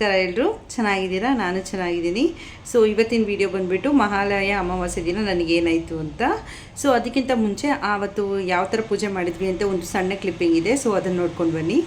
ನಮಸ್ಕಾರ ಎಲ್ಲರೂ ಚೆನ್ನಾಗಿದ್ದೀರಾ? ನಾನು ಚೆನ್ನಾಗಿದ್ದೀನಿ. ಸೊ ಇವತ್ತಿನ ವಿಡಿಯೋ ಬಂದುಬಿಟ್ಟು ಮಹಾಲಯ ಅಮಾವಾಸ್ಯೆ ದಿನ ನನಗೇನಾಯಿತು ಅಂತ. ಸೊ ಅದಕ್ಕಿಂತ ಮುಂಚೆ ಆವತ್ತು ಯಾವ ಥರ ಪೂಜೆ ಮಾಡಿದ್ವಿ ಅಂತ ಒಂದು ಸಣ್ಣ ಕ್ಲಿಪ್ಪಿಂಗ್ ಇದೆ. ಸೊ ಅದನ್ನು ನೋಡ್ಕೊಂಡು ಬನ್ನಿ.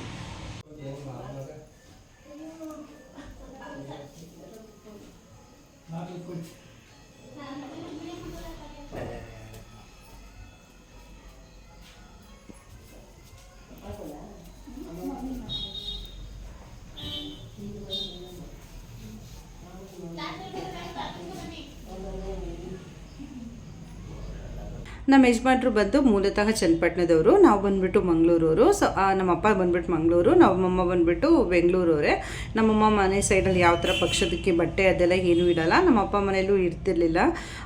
ನಮ್ಮ ಯಜಮಾನ್ರು ಬಂದು ಮೂಲತಃ ಚನ್ನಪಟ್ಟಣದವರು. ನಾವು ಬಂದ್ಬಿಟ್ಟು ಮಂಗಳೂರವರು. ಸೊ ನಮ್ಮ ನಮ್ಮಪ್ಪ ಬಂದ್ಬಿಟ್ಟು ಮಂಗಳೂರು, ನಮ್ಮಮ್ಮ ಬಂದ್ಬಿಟ್ಟು ಬೆಂಗಳೂರವರೇ. ನಮ್ಮಮ್ಮ ಮನೆ ಸೈಡಲ್ಲಿ ಯಾವ ಥರ ಪಕ್ಷದಕ್ಕೆ ಬಟ್ಟೆ ಅದೆಲ್ಲ ಏನೂ ಇಡಲ್ಲ. ನಮ್ಮಪ್ಪ ಮನೆಯಲ್ಲೂ ಇರ್ತಿರ್ಲಿಲ್ಲ.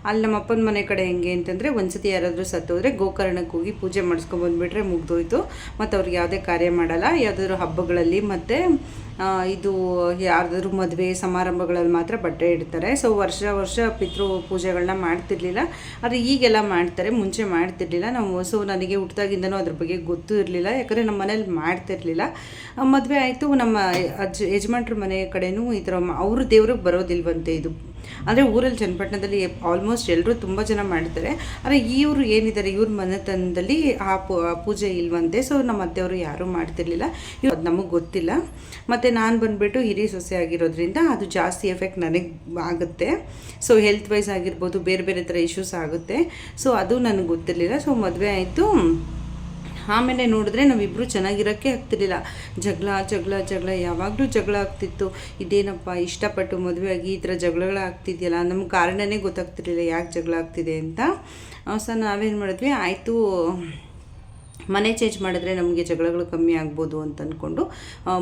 ಅಲ್ಲಿ ನಮ್ಮಪ್ಪನ ಮನೆ ಕಡೆ ಹೆಂಗೆ ಅಂತಂದರೆ ಒಂದ್ಸತಿ ಯಾರಾದರೂ ಸತ್ತೋದ್ರೆ ಗೋಕರ್ಣಕ್ಕೆ ಹೋಗಿ ಪೂಜೆ ಮಾಡಿಸ್ಕೊಂಡು ಬಂದುಬಿಟ್ರೆ ಮುಗ್ದೋಯ್ತು. ಮತ್ತು ಅವ್ರಿಗೆ ಯಾವುದೇ ಕಾರ್ಯ ಮಾಡಲ್ಲ. ಯಾವುದಾದ್ರು ಹಬ್ಬಗಳಲ್ಲಿ ಮತ್ತು ಇದು ಯಾರ್ದಾದ್ರೂ ಮದುವೆ ಸಮಾರಂಭಗಳಲ್ಲಿ ಮಾತ್ರ ಬಟ್ಟೆ ಇಡ್ತಾರೆ. ಸೊ ವರ್ಷ ವರ್ಷ ಪಿತೃ ಪೂಜೆಗಳನ್ನ ಮಾಡ್ತಿರ್ಲಿಲ್ಲ. ಆದರೆ ಈಗೆಲ್ಲ ಮಾಡ್ತಾರೆ, ಮುಂಚೆ ಮಾಡ್ತಿರ್ಲಿಲ್ಲ. ನಾವು ಸೊ ನನಗೆ ಹುಟ್ಟಿದಾಗಿಂದನೂ ಅದ್ರ ಬಗ್ಗೆ ಗೊತ್ತೂ ಇರಲಿಲ್ಲ. ಯಾಕಂದರೆ ನಮ್ಮ ಮನೇಲಿ ಮಾಡ್ತಿರ್ಲಿಲ್ಲ. ಮದುವೆ ಆಯಿತು. ನಮ್ಮ ಅಜ್ಜ ಯಜಮಾನ್ರ ಮನೆ ಕಡೆನೂ ಈ ಥರ ಅವರು ದೇವ್ರಿಗೆ ಬರೋದಿಲ್ವಂತೆ ಇದು. ಅಂದರೆ ಊರಲ್ಲಿ ಚನ್ನಪಟ್ಟಣದಲ್ಲಿ ಆಲ್ಮೋಸ್ಟ್ ಎಲ್ಲರೂ ತುಂಬ ಜನ ಮಾಡ್ತಾರೆ. ಆದರೆ ಇವರು ಏನಿದ್ದಾರೆ, ಇವ್ರ ಮನೆತನದಲ್ಲಿ ಆ ಪೂಜೆ ಇಲ್ವಂತೆ ಸೊ ನಮ್ಮ ಅತ್ತೆಯವರು ಯಾರೂ ಮಾಡ್ತಿರ್ಲಿಲ್ಲ. ಇವ್- ಅದು ನಮಗೆ ಗೊತ್ತಿಲ್ಲ. ಮತ್ತು ನಾನು ಬಂದುಬಿಟ್ಟು ಹಿರಿ ಸೊಸೆ ಆಗಿರೋದ್ರಿಂದ ಅದು ಜಾಸ್ತಿ ಎಫೆಕ್ಟ್ ನನಗೆ ಆಗುತ್ತೆ. ಸೊ ಹೆಲ್ತ್ ವೈಸ್ ಆಗಿರ್ಬೋದು, ಬೇರೆ ಬೇರೆ ಥರ ಇಶ್ಯೂಸ್ ಆಗುತ್ತೆ. ಸೊ ಅದು ನನಗೆ ಗೊತ್ತಿರಲಿಲ್ಲ. ಸೊ ಮದುವೆ ಆಯಿತು. ಆಮೇಲೆ ನೋಡಿದ್ರೆ ನಾವಿಬ್ಬರು ಚೆನ್ನಾಗಿರೋಕ್ಕೆ ಆಗ್ತಿರ್ಲಿಲ್ಲ. ಜಗಳ ಜಗಳ ಜಗಳ, ಯಾವಾಗಲೂ ಜಗಳ ಆಗ್ತಿತ್ತು. ಇದೇನಪ್ಪ, ಇಷ್ಟಪಟ್ಟು ಮದುವೆ ಆಗಿ ಈ ಥರ ಜಗಳಗಳು ಆಗ್ತಿದೆಯಲ್ಲ? ನಮ್ಗೆ ಕಾರಣನೇ ಗೊತ್ತಾಗ್ತಿರ್ಲಿಲ್ಲ ಯಾಕೆ ಜಗಳ ಆಗ್ತಿದೆ ಅಂತ. ಸೊ ನಾವೇನು ಮಾಡಿದ್ವಿ? ಆಯಿತು ಮನೆ ಚೇಂಜ್ ಮಾಡಿದ್ರೆ ನಮಗೆ ಜಗಳಗಳು ಕಮ್ಮಿ ಆಗ್ಬೋದು ಅಂತ ಅಂದ್ಕೊಂಡು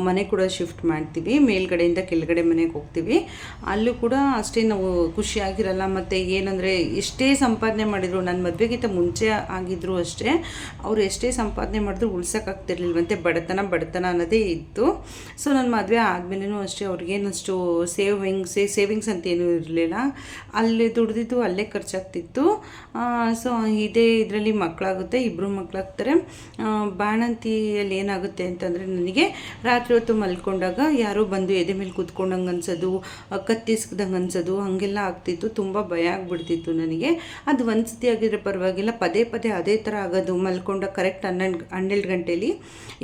ಮನೆ ಕೂಡ ಶಿಫ್ಟ್ ಮಾಡ್ತೀವಿ. ಮೇಲ್ಗಡೆಯಿಂದ ಕೆಳಗಡೆ ಮನೆಗೆ ಹೋಗ್ತೀವಿ. ಅಲ್ಲೂ ಕೂಡ ಅಷ್ಟೇ ನಾವು ಖುಷಿಯಾಗಿರಲ್ಲ ಮತ್ತು ಏನಂದರೆ, ಎಷ್ಟೇ ಸಂಪಾದನೆ ಮಾಡಿದ್ರು ನನ್ನ ಮದುವೆಗಿಂತ ಮುಂಚೆ ಆಗಿದ್ರು ಅಷ್ಟೇ, ಅವರು ಎಷ್ಟೇ ಸಂಪಾದನೆ ಮಾಡಿದ್ರು ಉಳ್ಸೋಕ್ಕಾಗ್ತಿರ್ಲಿಲ್ವಂತೆ ಬಡತನ ಬಡತನ ಅನ್ನೋದೇ ಇತ್ತು. ಸೊ ನನ್ನ ಮದುವೆ ಆದಮೇಲೆನೂ ಅಷ್ಟೇ, ಅವ್ರಿಗೇನಷ್ಟು ಸೇವಿಂಗ್ಸ್ ಸೇವಿಂಗ್ಸ್ ಅಂತ ಏನೂ ಇರಲಿಲ್ಲ. ಅಲ್ಲೇ ದುಡ್ದಿದ್ದು ಅಲ್ಲೇ ಖರ್ಚಾಗ್ತಿತ್ತು. ಸೊ ಇದೇ ಇದರಲ್ಲಿ ಮಕ್ಕಳಾಗುತ್ತೆ ಇಬ್ಬರು ಮಕ್ಕಳಾಗ್ತಾರೆ ಬಾಣಂತಿಯಲ್ಲಿ ಏನಾಗುತ್ತೆ ಅಂತಂದರೆ ನನಗೆ ರಾತ್ರಿ ಹೊತ್ತು ಮಲ್ಕೊಂಡಾಗ ಯಾರೋ ಬಂದು ಎದೆ ಮೇಲೆ ಕೂತ್ಕೊಂಡಂಗೆ ಅನ್ಸೋದು ಕತ್ತಿ ಕತ್ತಿಸ್ದಂಗೆ ಅನ್ಸೋದು, ಹಾಗೆಲ್ಲ ಆಗ್ತಿತ್ತು. ತುಂಬ ಭಯ ಆಗಿಬಿಡ್ತಿತ್ತು ನನಗೆ. ಅದು ಒಂದು ಸತಿ ಆಗಿದ್ರೆ ಪರವಾಗಿಲ್ಲ. ಪದೇ ಪದೇ ಅದೇ ಥರ ಆಗೋದು. ಮಲ್ಕೊಂಡಾಗ ಕರೆಕ್ಟ್ ಹನ್ನೆಂಡು ಹನ್ನೆರಡು ಗಂಟೇಲಿ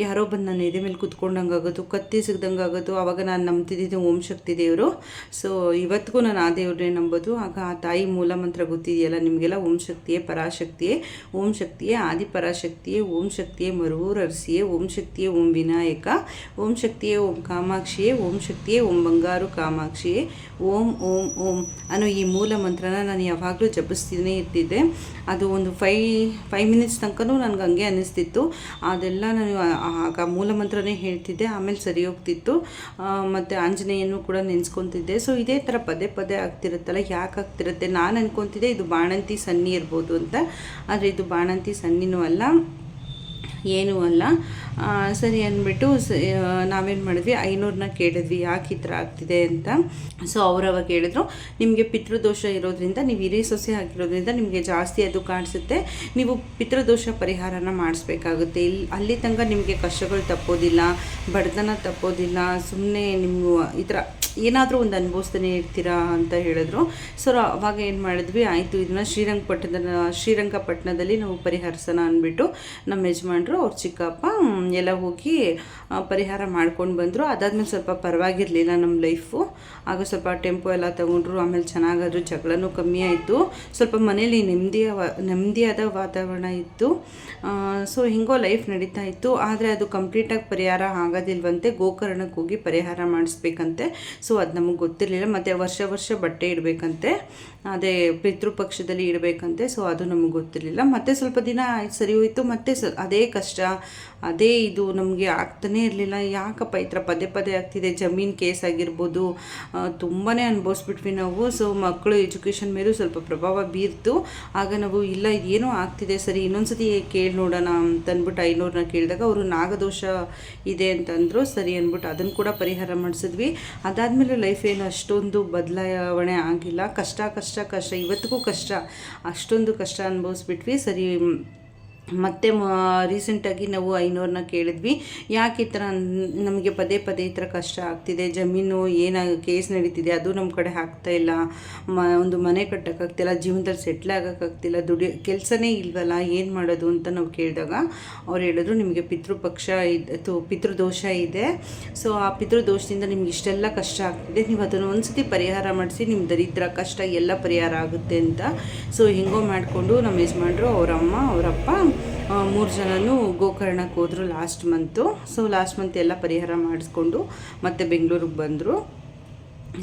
ಯಾರೋ ಬಂದು ನಾನು ಎದೆ ಮೇಲೆ ಕೂತ್ಕೊಂಡಂಗೆ ಆಗೋದು, ಕತ್ತಿ ಸಿಗ್ದಂಗೆ ಆಗೋದು. ಆವಾಗ ನಾನು ನಂಬ್ತಿದ್ದಿದ್ದು ಓಂ ಶಕ್ತಿ ದೇವರು. ಸೊ ಇವತ್ತಿಗೂ ನಾನು ಆ ದೇವ್ರನ್ನೇ ನಂಬೋದು. ಆಗ ಆ ತಾಯಿ ಮೂಲ ಮಂತ್ರ ಗೊತ್ತಿದೆಯಲ್ಲ, ನಿಮಗೆಲ್ಲ ಓಂ ಶಕ್ತಿಯೇ ಪರಾಶಕ್ತಿಯೇ. ಓಂ ಶಕ್ತಿಯೇ ಆದಿ ಪರಾಶಕ್ತಿಯೇ ಓಂ ಶಕ್ತಿಯೇ ಮರುವೂರರ್ಸಿಯೇ ಓಂ ಶಕ್ತಿಯೇ ಓಂ ವಿನಾಯಕ, ಓಂ ಶಕ್ತಿಯೇ ಓಂ ಕಾಮಾಕ್ಷಿಯೇ, ಓಂ ಶಕ್ತಿಯೇ ಓಂ ಬಂಗಾರು ಕಾಮಾಕ್ಷಿಯೇ, ಓಂ ಓಂ ಓಂ ಅನ್ನೋ ಈ ಮೂಲ ಮಂತ್ರನ ನಾನು ಯಾವಾಗಲೂ ಜಪಿಸ್ತೀನೇ ಇರ್ತಿದ್ದೆ. ಅದು ಒಂದು ಫೈ ಫೈವ್ ಮಿನಿಟ್ಸ್ ತನಕನೂ ನನಗೆ ಹಂಗೆ ಅನ್ನಿಸ್ತಿತ್ತು. ಅದೆಲ್ಲ ನಾನು ಆಗ ಮೂಲ ಮಂತ್ರನೇ ಹೇಳ್ತಿದ್ದೆ, ಆಮೇಲೆ ಸರಿ ಹೋಗ್ತಿತ್ತು. ಮತ್ತು ಆಂಜನೇಯನ್ನು ಕೂಡ ನೆನೆಸ್ಕೊತಿದ್ದೆ. ಸೊ ಇದೇ ಥರ ಪದೇ ಪದೇ ಆಗ್ತಿರುತ್ತಲ್ಲ, ಯಾಕೆ ಆಗ್ತಿರುತ್ತೆ? ನಾನು ಅನ್ಕೊತಿದ್ದೆ ಇದು ಬಾಣಂತಿ ಸನ್ನಿ ಇರ್ಬೋದು ಅಂತ. ಆದರೆ ಇದು ಬಾಣಂತಿ ಸನ್ನಿನೂ ಅಲ್ಲ. ಏನೂ ಅಲ್ಲ. ಸರಿ ಅಂದ್ಬಿಟ್ಟು ನಾವೇನು ಮಾಡಿದ್ವಿ? ಐನೂರನ್ನ ಕೇಳಿದ್ವಿ. ಯಾಕೆ ಈ ಥರ ಆಗ್ತಿದೆ ಅಂತ. ಸೊ ಅವ್ರು ಅವಾಗ ಹೇಳಿದ್ರು, ನಿಮಗೆ ಪಿತೃದೋಷ ಇರೋದ್ರಿಂದ, ನೀವು ಹಿರಿ ಸೊಸೆ ಆಗಿರೋದ್ರಿಂದ ನಿಮಗೆ ಜಾಸ್ತಿ ಅದು ಕಾಣಿಸುತ್ತೆ. ನೀವು ಪಿತೃದೋಷ ಪರಿಹಾರನ ಮಾಡಿಸ್ಬೇಕಾಗುತ್ತೆ. ಇಲ್ಲಿ ಅಲ್ಲಿ ತನಕ ನಿಮಗೆ ಕಷ್ಟಗಳು ತಪ್ಪೋದಿಲ್ಲ, ಬಡತನ ತಪ್ಪೋದಿಲ್ಲ ಸುಮ್ಮನೆ ನಿಮ್ಮ ಈ ಥರ ಏನಾದರೂ ಒಂದು ಅನುಭವಿಸ್ತಾನೆ ಇರ್ತೀರಾ ಅಂತ ಹೇಳಿದ್ರು. ಸೊ ಅವಾಗ ಏನು ಮಾಡಿದ್ವಿ, ಆಯಿತು ಇದನ್ನ ಶ್ರೀರಂಗಪಟ್ಟಣದ ಶ್ರೀರಂಗಪಟ್ಟಣದಲ್ಲಿ ನಾವು ಪರಿಹರಿಸೋಣ ಅಂದ್ಬಿಟ್ಟು ನಮ್ಮ ಯಜಮಾನ್ರು ಅವ್ರ ಚಿಕ್ಕಪ್ಪ ಎಲ್ಲ ಹೋಗಿ ಪರಿಹಾರ ಮಾಡ್ಕೊಂಡು ಬಂದರು. ಅದಾದಮೇಲೆ ಸ್ವಲ್ಪ ಪರವಾಗಿರಲಿಲ್ಲ ನಮ್ಮ ಲೈಫು. ಆಗ ಸ್ವಲ್ಪ ಟೆಂಪೋ ಎಲ್ಲ ತೊಗೊಂಡ್ರು, ಆಮೇಲೆ ಚೆನ್ನಾಗಾದ್ರು, ಜಗಳನೂ ಕಮ್ಮಿ ಆಯಿತು. ಸ್ವಲ್ಪ ಮನೇಲಿ ನೆಮ್ಮದಿಯ ನೆಮ್ಮದಿಯಾದ ವಾತಾವರಣ ಇತ್ತು. ಸೊ, ಹಿಂಗೋ ಲೈಫ್ ನಡೀತಾ ಇತ್ತು. ಆದರೆ ಅದು ಕಂಪ್ಲೀಟಾಗಿ ಪರಿಹಾರ ಆಗೋದಿಲ್ವಂತೆ ಗೋಕರ್ಣಕ್ಕೆ ಹೋಗಿ ಪರಿಹಾರ ಮಾಡಿಸ್ಬೇಕಂತೆ. ಸೊ ಅದು ನಮಗೆ ಗೊತ್ತಿರಲಿಲ್ಲ. ಮತ್ತು ವರ್ಷ ವರ್ಷ ಬಟ್ಟೆ ಇಡಬೇಕಂತೆ. ಅದೇ ಪಿತೃಪಕ್ಷದಲ್ಲಿ ಇಡಬೇಕಂತೆ. ಸೊ ಅದು ನಮಗೆ ಗೊತ್ತಿರಲಿಲ್ಲ. ಮತ್ತೆ ಸ್ವಲ್ಪ ದಿನ ಸರಿ ಹೋಯಿತು. ಮತ್ತೆ ಸ, ಅದೇ ಕಷ್ಟ. ಅದೇ ಇದು ನಮಗೆ ಆಗ್ತಾನೇ ಇರಲಿಲ್ಲ. ಯಾಕಪ್ಪ ಈ ಥರ ಪದೇ ಪದೇ ಆಗ್ತಿದೆ? ಜಮೀನು ಕೇಸ್ ಆಗಿರ್ಬೋದು ತುಂಬಾ ಅನುಭವಿಸ್ಬಿಟ್ವಿ ನಾವು. ಸೊ ಮಕ್ಕಳು ಎಜುಕೇಷನ್ ಮೇಲೂ ಸ್ವಲ್ಪ ಪ್ರಭಾವ ಬೀರ್ತು. ಆಗ ನಾವು, ಇಲ್ಲ, ಇದೇನೋ ಆಗ್ತಿದೆ, ಸರಿ, ಇನ್ನೊಂದ್ಸತಿ ಕೇಳಿ ನೋಡೋಣ ಅಂತಂದ್ಬಿಟ್ಟು ಐನೂರನ್ನ ಕೇಳಿದಾಗ ಅವರು ನಾಗದೋಷ ಇದೆ ಅಂತಂದರು. ಸರಿ ಅಂದ್ಬಿಟ್ಟು ಅದನ್ನು ಕೂಡ ಪರಿಹಾರ ಮಾಡಿಸಿದ್ವಿ. ಅದಾದಮೇಲೆ ಲೈಫ್ ಏನು ಅಷ್ಟೊಂದು ಬದಲಾವಣೆ ಆಗಿಲ್ಲ. ಕಷ್ಟ ಕಷ್ಟ ಕಷ್ಟ, ಇವತ್ತಿಗೂ ಕಷ್ಟ. ಅಷ್ಟೊಂದು ಕಷ್ಟ ಅನುಭವಿಸ್ಬಿಟ್ವಿ. ಸರಿ ಮತ್ತೆ ರೀಸೆಂಟಾಗಿ ನಾವು ಐನೂರನ್ನ ಕೇಳಿದ್ವಿ. ಯಾಕೆ ಈ ಥರ ನಮಗೆ ಪದೇ ಪದೇ ಈ ಥರ ಕಷ್ಟ ಆಗ್ತಿದೆ? ಜಮೀನು ಏನ ಕೇಸ್ ನಡೀತಿದೆ? ಅದು ನಮ್ಮ ಕಡೆ ಆಗ್ತಾ ಇಲ್ಲ. ಮ, ಒಂದು ಮನೆ ಕಟ್ಟೋಕ್ಕಾಗ್ತಿಲ್ಲ, ಜೀವನದಲ್ಲಿ ಸೆಟ್ಲ್ ಆಗೋಕ್ಕಾಗ್ತಿಲ್ಲ, ದುಡಿ, ಕೆಲಸನೇ ಇಲ್ವಲ್ಲ, ಏನು ಮಾಡೋದು ಅಂತ ನಾವು ಕೇಳಿದಾಗ ಅವ್ರು ಹೇಳಿದ್ರು, ನಿಮಗೆ ಪಿತೃಪಕ್ಷ ಇದು ಪಿತೃದೋಷ ಇದೆ. ಸೊ, ಆ ಪಿತೃದೋಷದಿಂದ ನಿಮ್ಗೆ ಇಷ್ಟೆಲ್ಲ ಕಷ್ಟ ಆಗ್ತಿದೆ. ನೀವು ಅದನ್ನು ಒಂದ್ಸತಿ ಪರಿಹಾರ ಮಾಡಿಸಿ ನಿಮ್ಮ ದರಿದ್ರ ಕಷ್ಟ ಎಲ್ಲ ಪರಿಹಾರ ಆಗುತ್ತೆ ಅಂತ. ಸೊ, ಹೆಂಗೋ ಮಾಡಿಕೊಂಡು ನಮ್ಮ ಯಜಮಾನ್ರು ಅವರಮ್ಮ ಅವರಪ್ಪ ಮೂರು ಜನನೂ ಗೋಕರ್ಣಕ್ಕೆ ಹೋದರು last month so last month ಎಲ್ಲ ಪರಿಹಾರ ಮಾಡಿಸ್ಕೊಂಡು ಮತ್ತೆ ಬೆಂಗಳೂರಿಗೆ ಬಂದರು.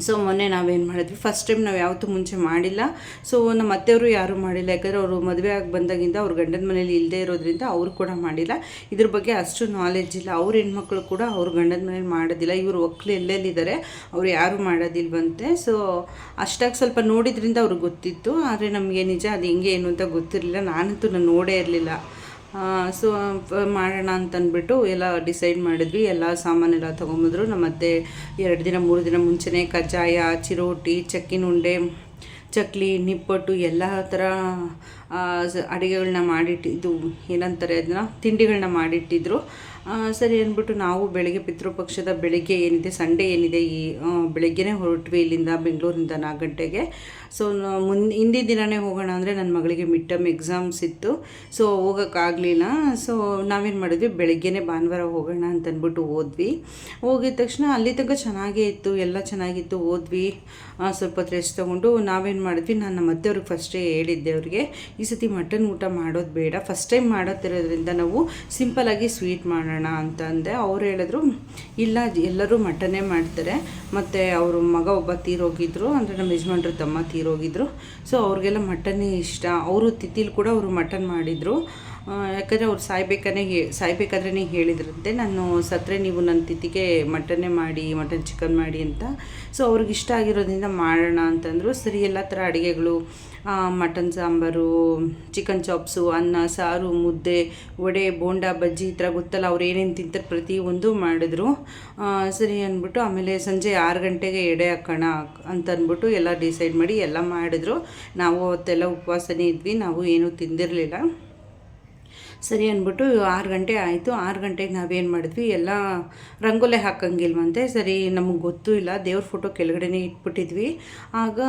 ಸೊ ಮೊನ್ನೆ ನಾವೇನು ಮಾಡಿದ್ವಿ? ಫಸ್ಟ್ ಟೈಮ್ ನಾವು ಯಾವತ್ತೂ ಮುಂಚೆ ಮಾಡಿಲ್ಲ. ಸೊ ನಮ್ಮ ಅತ್ತೆಯವರು ಯಾರೂ ಮಾಡಿಲ್ಲ. ಯಾಕಂದರೆ ಅವರು ಮದುವೆ ಆಗಿ ಬಂದಾಗಿಂದ ಅವ್ರ ಗಂಡನ ಮನೇಲಿ ಇಲ್ಲದೆ ಇರೋದ್ರಿಂದ ಅವರು ಕೂಡ ಮಾಡಿಲ್ಲ. ಇದ್ರ ಬಗ್ಗೆ ಅಷ್ಟು ನಾಲೆಜ್ ಇಲ್ಲ. ಅವ್ರ ಹೆಣ್ಮಕ್ಳು ಕೂಡ ಅವ್ರ ಗಂಡನ ಮನೇಲಿ ಮಾಡೋದಿಲ್ಲ. ಇವರು ಒಕ್ಕಲು ಎಲ್ಲೆಲ್ಲಿದ್ದಾರೆ? ಅವ್ರು ಯಾರೂ ಮಾಡೋದಿಲ್ವಂತೆ. ಸೊ ಅಷ್ಟಾಗಿ ಸ್ವಲ್ಪ ನೋಡಿದ್ರಿಂದ ಅವ್ರಿಗೆ ಗೊತ್ತಿತ್ತು. ಆದರೆ ನಮಗೆ ನಿಜ ಅದು ಹೆಂಗೆ ಏನು ಅಂತ ಗೊತ್ತಿರಲಿಲ್ಲ. ನಾನಂತೂ ನಾನು ನೋಡೇ ಇರಲಿಲ್ಲ. ಸೊ ಮಾಡೋಣ ಅಂತಂದ್ಬಿಟ್ಟು ಎಲ್ಲ ಡಿಸೈಡ್ ಮಾಡಿದ್ವಿ. ಎಲ್ಲ ಸಾಮಾನೆಲ್ಲ ತೊಗೊಂಬಂದ್ರು. ನಮ್ಮ ಅತ್ತೆ ಎರಡು ದಿನ, ಮೂರು ದಿನ ಮುಂಚೆನೇ ಕಜ್ಜಾಯ, ಚಿರೋಟಿ, ಚಕ್ಕಿನ ಉಂಡೆ, ಚಕ್ಲಿ, ನಿಪ್ಪಟ್ಟು, ಎಲ್ಲ ಥರ ಅಡುಗೆಗಳನ್ನ ಮಾಡಿಟ್ಟಿದ್ದು. ಏನಂತಾರೆ ಅದನ್ನ? ತಿಂಡಿಗಳನ್ನ ಮಾಡಿಟ್ಟಿದ್ರು. ಸರಿ ಅಂದ್ಬಿಟ್ಟು ನಾವು ಬೆಳಗ್ಗೆ ಪಿತೃಪಕ್ಷದ ಬೆಳಗ್ಗೆ ಏನಿದೆ, ಸಂಡೇ ಏನಿದೆ, ಈ ಬೆಳಗ್ಗೆನೇ ಹೊರಟ್ವಿ ಇಲ್ಲಿಂದ ಬೆಂಗಳೂರಿಂದ ನಾಲ್ಕು ಗಂಟೆಗೆ. ಸೊ ಮುನ್ ಹಿಂದಿನ ದಿನವೇ ಹೋಗೋಣ ಅಂದರೆ ನನ್ನ ಮಗಳಿಗೆ ಮಿಡ್ ಟರ್ಮ್ ಎಕ್ಸಾಮ್ಸ್ ಇತ್ತು ಸೊ ಹೋಗೋಕ್ಕಾಗಲಿಲ್ಲ ಸೊ ನಾವೇನು ಮಾಡಿದ್ವಿ, ಬೆಳಗ್ಗೆನೇ ಭಾನುವಾರ ಹೋಗೋಣ ಅಂತಂದ್ಬಿಟ್ಟು ಹೋದ್ವಿ. ಹೋಗಿದ ತಕ್ಷಣ ಅಲ್ಲಿ ತನಕ ಚೆನ್ನಾಗೇ ಇತ್ತು, ಎಲ್ಲ ಚೆನ್ನಾಗಿತ್ತು, ಹೋದ್ವಿ. ಸ್ವಲ್ಪ ರೆಸ್ಟ್ ತೊಗೊಂಡು ನಾವೇನು ಮಾಡಿದ್ವಿ, ನಾನು ನಮ್ಮ ಅತ್ತೆಯವ್ರಿಗೆ ಫಸ್ಟೇ ಹೇಳಿದ್ದೆ ಅವ್ರಿಗೆ, ಈ ಸತಿ ಮಟನ್ ಊಟ ಮಾಡೋದು ಬೇಡ. ಫಸ್ಟ್ ಟೈಮ್ ಮಾಡೋತಿರೋದ್ರಿಂದ ನಾವು ಸಿಂಪಲಾಗಿ ಸ್ವೀಟ್ ಮಾಡೋಣ ಅಂತ ಅಂದೆ ಅವ್ರು ಹೇಳಿದ್ರು, ಇಲ್ಲ ಎಲ್ಲರೂ ಮಟನೇ ಮಾಡ್ತಾರೆ. ಮತ್ತು ಅವರು ಮಗ ಒಬ್ಬ ತೀರೋಗಿದ್ರು, ಅಂದರೆ ನಮ್ಮ ಯಜಮಾನ್ರ ತಮ್ಮ ತೀರೋಗಿದ್ರು. ಸೊ ಅವ್ರಿಗೆಲ್ಲ ಮಟನ್ನೇ ಇಷ್ಟ. ಅವರು ತಿಥಿಲಿ ಕೂಡ ಅವರು ಮಟನ್ ಮಾಡಿದರು. ಯಾಕಂದರೆ ಅವ್ರು ಸಾಯ್ಬೇಕಾದ್ರೆ ಹೇ ಸಾಯ್ಬೇಕಾದ್ರೇ ಹೇಳಿದ್ರಂತೆ. ನಾನು ಸತ್ತರೆ, ನೀವು ನನ್ನ ತಿಥಿಗೆ ಮಟನ್ನೇ ಮಾಡಿ, ಮಟನ್ ಚಿಕನ್ ಮಾಡಿ ಅಂತ. ಸೊ ಅವ್ರಿಗೆ ಇಷ್ಟ ಆಗಿರೋದ್ರಿಂದ ಮಾಡೋಣ ಅಂತಂದರು. ಸರಿ, ಎಲ್ಲ ಥರ ಅಡುಗೆಗಳು ಮಟನ್ ಸಾಂಬಾರು ಚಿಕನ್ ಚಾಪ್ಸು ಅನ್ನ, ಸಾರು, ಮುದ್ದೆ, ವಡೆ, ಬೋಂಡ, ಬಜ್ಜಿ ಈ ಥರ ಗೊತ್ತಲ್ಲ, ಅವ್ರು ಏನೇನು ತಿಂತಾರೆ ಪ್ರತಿಯೊಂದು ಮಾಡಿದ್ರು. ಸರಿ ಅಂದ್ಬಿಟ್ಟು ಆಮೇಲೆ ಸಂಜೆ ಆರು ಗಂಟೆಗೆ ಎಡೆ ಹಾಕೋಣ ಅಂತ ಅಂದ್ಬಿಟ್ಟು ಎಲ್ಲ ಡಿಸೈಡ್ ಮಾಡಿ ಎಲ್ಲ ಮಾಡಿದ್ರು. ನಾವು ಅವತ್ತೆಲ್ಲ ಉಪವಾಸನೇ ಇದ್ವಿ, ನಾವು ಏನೂ ತಿಂದಿರಲಿಲ್ಲ. ಸರಿ ಅಂದ್ಬಿಟ್ಟು ಆರು ಗಂಟೆ ಆಯಿತು. ಆರು ಗಂಟೆಗೆ ನಾವೇನು ಮಾಡಿದ್ವಿ? ಎಲ್ಲ ರಂಗೋಲೆ ಹಾಕಂಗಿಲ್ವಂತೆ. ಸರಿ, ನಮಗೆ ಗೊತ್ತೂ ಇಲ್ಲ. ದೇವ್ರ ಫೋಟೋ ಕೆಳಗಡೆನೇ ಇಟ್ಬಿಟ್ಟಿದ್ವಿ. ಆಗ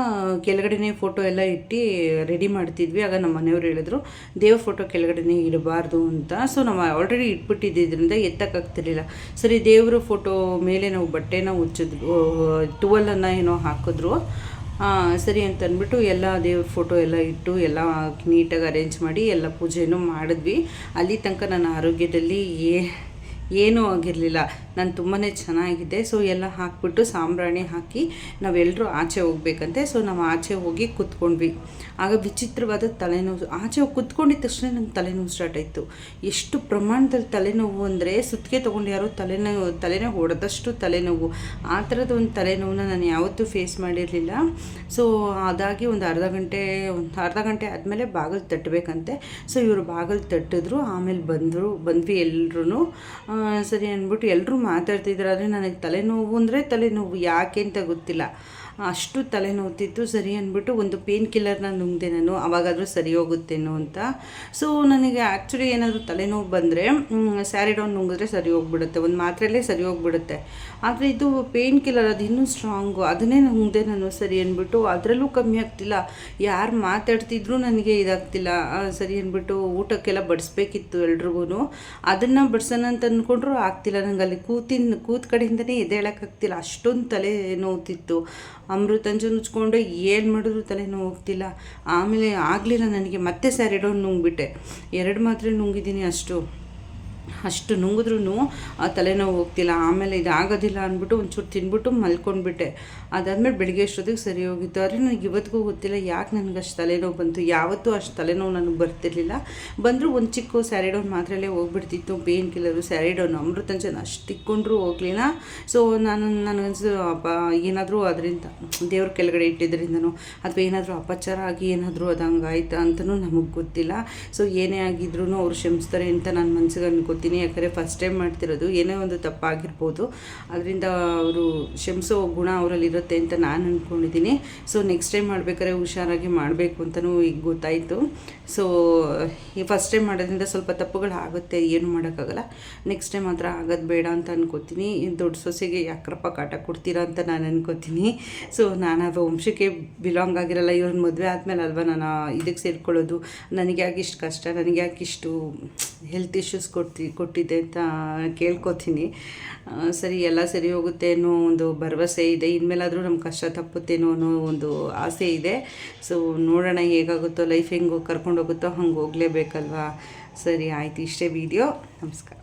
ಕೆಳಗಡೆನೇ ಫೋಟೋ ಎಲ್ಲ ಇಟ್ಟು ರೆಡಿ ಮಾಡ್ತಿದ್ವಿ. ಆಗ ನಮ್ಮ ಮನೆಯವರು ಹೇಳಿದ್ರು, ದೇವ್ರ ಫೋಟೋ ಕೆಳಗಡೆನೇ ಇಡಬಾರ್ದು ಅಂತ. ಸೊ ನಾವು ಆಲ್ರೆಡಿ ಇಟ್ಬಿಟ್ಟಿದ್ದರಿಂದ ಎತ್ತಕ್ಕಾಗ್ತಿರ್ಲಿಲ್ಲ. ಸರಿ, ದೇವ್ರ ಫೋಟೋ ಮೇಲೆ ನಾವು ಬಟ್ಟೆನ ಉಚ್ಚಿದ್ರು ಟುವಲನ್ನು ಏನೋ ಹಾಕಿದ್ರು. ಸರಿ ಅಂತ ಅಂದ್ಬಿಟ್ಟು ಎಲ್ಲ ದೇವ್ರ ಫೋಟೋ ಎಲ್ಲ ಇಟ್ಟು ಎಲ್ಲ ನೀಟಾಗಿ ಅರೇಂಜ್ ಮಾಡಿ ಎಲ್ಲ ಪೂಜೆನೂ ಮಾಡಿದ್ವಿ. ಅಲ್ಲಿ ತನಕ ನನ್ನ ಆರೋಗ್ಯದಲ್ಲಿ ಏ ಏನೂ ಆಗಿರಲಿಲ್ಲ. ನಾನು ತುಂಬಾ ಚೆನ್ನಾಗಿದೆ. ಸೊ ಎಲ್ಲ ಹಾಕ್ಬಿಟ್ಟು ಸಾಂಬ್ರಾಣಿ ಹಾಕಿ ನಾವೆಲ್ಲರೂ ಆಚೆ ಹೋಗ್ಬೇಕಂತೆ. ಸೊ ನಾವು ಆಚೆ ಹೋಗಿ ಕೂತ್ಕೊಂಡ್ವಿ. ಆಗ ವಿಚಿತ್ರವಾದ ತಲೆನೋವು. ಆಚೆ ಹೋಗಿ ಕೂತ್ಕೊಂಡಿದ್ದ ತಕ್ಷಣ ನಂಗೆ ತಲೆನೋವು ಸ್ಟಾರ್ಟ್ ಆಯಿತು. ಎಷ್ಟು ಪ್ರಮಾಣದಲ್ಲಿ ತಲೆನೋವು ಅಂದರೆ ಸುತ್ತಿಗೆ ತೊಗೊಂಡು ಯಾರೋ ತಲೆನೋವು ತಲೆನೋವು ಹೊಡೆದಷ್ಟು ತಲೆನೋವು. ಆ ಥರದ ಒಂದು ತಲೆನೋವನ್ನ ನಾನು ಯಾವತ್ತೂ ಫೇಸ್ ಮಾಡಿರಲಿಲ್ಲ. ಸೊ ಅದಾಗಿ ಒಂದು ಅರ್ಧ ಗಂಟೆ, ಒಂದು ಅರ್ಧ ಗಂಟೆ ಆದಮೇಲೆ ಬಾಗಿಲು ತಟ್ಟಬೇಕಂತೆ ಸೊ ಇವರು ಬಾಗಿಲು ತಟ್ಟಿದ್ರು. ಆಮೇಲೆ ಬಂದರು, ಬಂದ್ವಿ ಎಲ್ರೂ ಸರಿ ಅಂದ್ಬಿಟ್ಟು ಎಲ್ಲರೂ ಮಾತಾಡ್ತಿದ್ರು ಆದರೆ ನನಗೆ ತಲೆನೋವು ಅಂದರೆ ತಲೆನೋವು ಯಾಕೆ ಅಂತ ಗೊತ್ತಿಲ್ಲ. ಅಷ್ಟು ತಲೆನೋವ್ತಿತ್ತು, ಸರಿ ಅಂದ್ಬಿಟ್ಟು ಒಂದು ಪೇನ್ ಕಿಲ್ಲರ್ನ ನುಂಗಿದೆ ನಾನು, ಅವಾಗಾದರೂ ಸರಿ ಹೋಗುತ್ತೇನೋ ಅಂತ. ಸೊ ನನಗೆ ಆ್ಯಕ್ಚುಲಿ ಏನಾದರೂ ತಲೆನೋವು ಬಂದರೆ ಸ್ಯಾರಿಡೌನ್ ನುಂಗಿದ್ರೆ ಸರಿ ಹೋಗ್ಬಿಡುತ್ತೆ, ಒಂದು ಮಾತ್ರೆಯಲ್ಲೇ ಸರಿ ಹೋಗ್ಬಿಡುತ್ತೆ. ಆದರೆ ಇದು ಪೇನ್ ಕಿಲ್ಲರ್ ಅದು ಇನ್ನೂ ಸ್ಟ್ರಾಂಗು ಅದನ್ನೇ ನುಂಗಿದೆ ನಾನು ಸರಿ ಅಂದ್ಬಿಟ್ಟು, ಅದರಲ್ಲೂ ಕಮ್ಮಿ ಆಗ್ತಿಲ್ಲ. ಯಾರು ಮಾತಾಡ್ತಿದ್ರು ನನಗೆ ಇದಾಗ್ತಿಲ್ಲ. ಸರಿ ಅಂದ್ಬಿಟ್ಟು ಊಟಕ್ಕೆಲ್ಲ ಬಡಿಸ್ಬೇಕಿತ್ತು ಎಲ್ರಿಗೂ ಅದನ್ನು ಬಡ್ಸೋಣ ಅಂತ ಅಂದ್ಕೊಂಡ್ರು ಆಗ್ತಿಲ್ಲ ನನಗೆ ಅಲ್ಲಿ ಕೂತಿನ ಕೂತ್ ಕಡೆಯಿಂದನೇ ಎದ್ದೇಳಕ್ಕಾಗ್ತಿಲ್ಲ. ಅಷ್ಟೊಂದು ತಲೆ ನೋವ್ತಿತ್ತು ಅಮೃತಾಂಜನ್ ಉಚ್ಕೊಂಡು ಏನು ಮಾಡಿದ್ರು ತಲೆನೋವು ಹೋಗ್ತಿಲ್ಲ. ಆಮೇಲೆ ಆಗಲಿಲ್ಲ ನನಗೆ, ಮತ್ತೆ ಸ್ಯಾರಿಡೋನ್ ನುಂಗ್ಬಿಟ್ಟೆ. ಎರಡು ಮಾತ್ರೆ ನುಂಗಿದ್ದೀನಿ ಅಷ್ಟು. ಅಷ್ಟು ನುಂಗಿದ್ರೂ ಆ ತಲೆನೋವು ಹೋಗ್ತಿಲ್ಲ, ಆಮೇಲೆ ಇದಾಗೋದಿಲ್ಲ ಅಂದ್ಬಿಟ್ಟು ಒಂಚೂರು ತಿನ್ಬಿಟ್ಟು ಮಲ್ಕೊಂಡ್ಬಿಟ್ಟೆ. ಅದಾದಮೇಲೆ ಬೆಳಿಗ್ಗೆ ಅಷ್ಟೊತ್ತಿಗೆ ಸರಿ ಹೋಗಿತ್ತು. ಆದರೆ ನನಗೆ ಇವತ್ತಿಗೂ ಗೊತ್ತಿಲ್ಲ ಯಾಕೆ ನನಗೆ ಅಷ್ಟು ತಲೆನೋವು ಬಂತು. ಯಾವತ್ತೂ ಅಷ್ಟು ತಲೆನೋವು ನನಗೆ ಬರ್ತಿರ್ಲಿಲ್ಲ. ಬಂದರೂ ಒಂದು ಚಿಕ್ಕ ಸ್ಯಾರಿಡೋನ್ ಮಾತ್ರಲ್ಲೇ ಹೋಗ್ಬಿಡ್ತಿತ್ತು. ಪೇನ್ ಕಿಲ್ಲರು, ಸ್ಯಾರಿಡೋನ್, ಅಮೃತಂಜನ್ ಅಷ್ಟು ತಿಕ್ಕೊಂಡ್ರೂ ಹೋಗ್ಲಿಲ್ಲ. ಸೊ ನಾನು ನನಗನ್ಸು ಅಪ್ಪ, ಏನಾದರೂ ಅದರಿಂದ ದೇವ್ರ ಕೆಳಗಡೆ ಇಟ್ಟಿದ್ರಿಂದನೋ, ಅಥವಾ ಏನಾದರೂ ಅಪಚಾರ ಆಗಿ ಏನಾದರೂ ಅದು ಹಂಗಾಯ್ತಾ ಅಂತಲೂ ನಮಗೆ ಗೊತ್ತಿಲ್ಲ. ಸೊ ಏನೇ ಆಗಿದ್ರೂ ಅವ್ರು ಕ್ಷಮಿಸ್ತಾರೆ ಅಂತ ನನ್ನ ಮನ್ಸಿಗೆ ಅನ್ಕೋತೀನಿ. ಅನ್ಕೋತೀನಿ ಯಾಕಂದರೆ ಫಸ್ಟ್ ಟೈಮ್ ಮಾಡ್ತಿರೋದು ಏನೇ ಒಂದು ತಪ್ಪಾಗಿರ್ಬೋದು. ಅದರಿಂದ ಅವರು ಕ್ಷಮಿಸೋ ಗುಣ ಅವರಲ್ಲಿ ಇರುತ್ತೆ ಅಂತ ನಾನು ಅಂದ್ಕೊಂಡಿದ್ದೀನಿ ಸೊ ನೆಕ್ಸ್ಟ್ ಟೈಮ್ ಮಾಡ್ಬೇಕಾದ್ರೆ ಹುಷಾರಾಗಿ ಮಾಡಬೇಕು ಅಂತಲೂ ಈಗ ಗೊತ್ತಾಯಿತು. ಸೊ ಈ ಫಸ್ಟ್ ಟೈಮ್ ಮಾಡೋದ್ರಿಂದ ಸ್ವಲ್ಪ ತಪ್ಪುಗಳು ಆಗುತ್ತೆ. ಏನು ಮಾಡೋಕ್ಕಾಗಲ್ಲ. ನೆಕ್ಸ್ಟ್ ಟೈಮ್ ಮಾತ್ರ ಆಗೋದು ಬೇಡ ಅಂತ ಅನ್ಕೋತೀನಿ. ದೊಡ್ಡ ಸೊಸೆಗೆ ಯಾಕ್ರಪ್ಪ ಕಾಟ ಕೊಡ್ತೀರಾ ಅಂತ ನಾನು ಅನ್ಕೋತೀನಿ. ಸೊ ನಾನು ಅದು ವಂಶಕ್ಕೆ ಬಿಲಾಂಗ್ ಆಗಿರಲ್ಲ. ಇವ್ರನ್ನ ಮದುವೆ ಆದಮೇಲೆ ಅಲ್ವಾ ನಾನು ಇದಕ್ಕೆ ಸೇರ್ಕೊಳ್ಳೋದು? ನನಗೆ ಯಾಕೆ ಇಷ್ಟು ಕಷ್ಟ? ನನಗೆ ಯಾಕೆ ಇಷ್ಟು ಹೆಲ್ತ್ ಇಶ್ಯೂಸ್ ಕೊಡ್ತಿ ಕೊಟ್ಟಿದ್ದೆ ಅಂತ ಕೇಳ್ಕೊತೀನಿ. ಸರಿ, ಎಲ್ಲ ಸರಿ ಹೋಗುತ್ತೆ ಅನ್ನೋ ಒಂದು ಭರವಸೆ ಇದೆ. ಇನ್ಮೇಲಾದರೂ ನಮ್ಮ ಕಷ್ಟ ತಪ್ಪುತ್ತೇನೋ ಅನ್ನೋ ಒಂದು ಆಸೆ ಇದೆ. ಸೊ ನೋಡೋಣ ಹೇಗಾಗುತ್ತೋ ಲೈಫ್ ಹೆಂಗೆ ಕರ್ಕೊಂಡೋಗುತ್ತೋ, ಹಂಗೆ ಹೋಗಲೇಬೇಕಲ್ವಾ? ಸರಿ, ಆಯ್ತು, ಇಷ್ಟೇ ವಿಡಿಯೋ ನಮಸ್ಕಾರ.